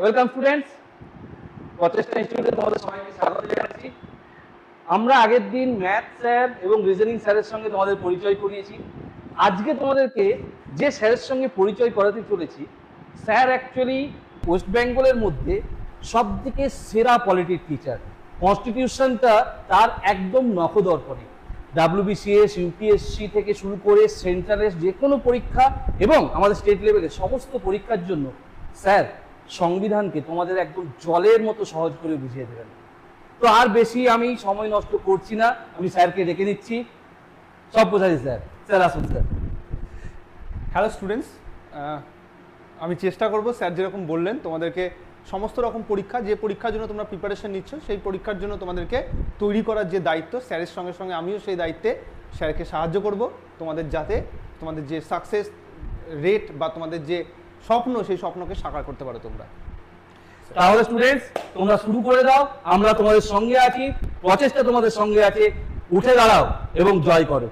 Welcome students প্রচেষ্টা ইনস্টিটিউটে তোমাদের সবাইকে স্বাগত জানাচ্ছি। আমরা আগের দিন ম্যাথ স্যার এবং রিজনিং স্যারের সঙ্গে তোমাদের পরিচয় করিয়েছি। আজকে তোমাদেরকে যে স্যারের সঙ্গে পরিচয় করাতে চলেছি স্যার অ্যাকচুয়ালি ওয়েস্ট বেঙ্গলের মধ্যে সব থেকে সেরা পলিটিক টিচার কনস্টিটিউশনটা তার একদম নখদর্পণে। ডাব্লিউবিসিএস ইউপিএসসি থেকে শুরু করে সেন্ট্রালের যে কোনো পরীক্ষা এবং আমাদের স্টেট লেভেলের সমস্ত পরীক্ষার জন্য স্যার সংবিধানকে তোমাদের একদম জলের মতো সহজ করে বুঝিয়ে দেবেন। তো আর বেশি আমি সময় নষ্ট করছি না, আমি স্যারকে ডেকে নিচ্ছি। সব বোঝাচ্ছি স্যার স্যার আসুন স্যার। হ্যালো স্টুডেন্টস আমি চেষ্টা করব স্যার যেরকম বললেন, তোমাদেরকে সমস্ত রকম পরীক্ষা, যে পরীক্ষার জন্য তোমরা প্রিপারেশন নিচ্ছ, সেই পরীক্ষার জন্য তোমাদেরকে তৈরি করার যে দায়িত্ব, স্যারের সঙ্গে সঙ্গে আমিও সেই দায়িত্বে স্যারকে সাহায্য করব। তোমাদের যাতে তোমাদের যে সাকসেস রেট বা তোমাদের যে স্বপ্ন সেই স্বপ্নকে সাকার করতে পারো তোমরা। তাহলে স্টুডেন্টস তোমরা শুরু করে দাও আমরা তোমাদের সঙ্গে আছি প্রচেষ্টা তোমাদের সঙ্গে আছে উঠে দাঁড়াও এবং জয় করো।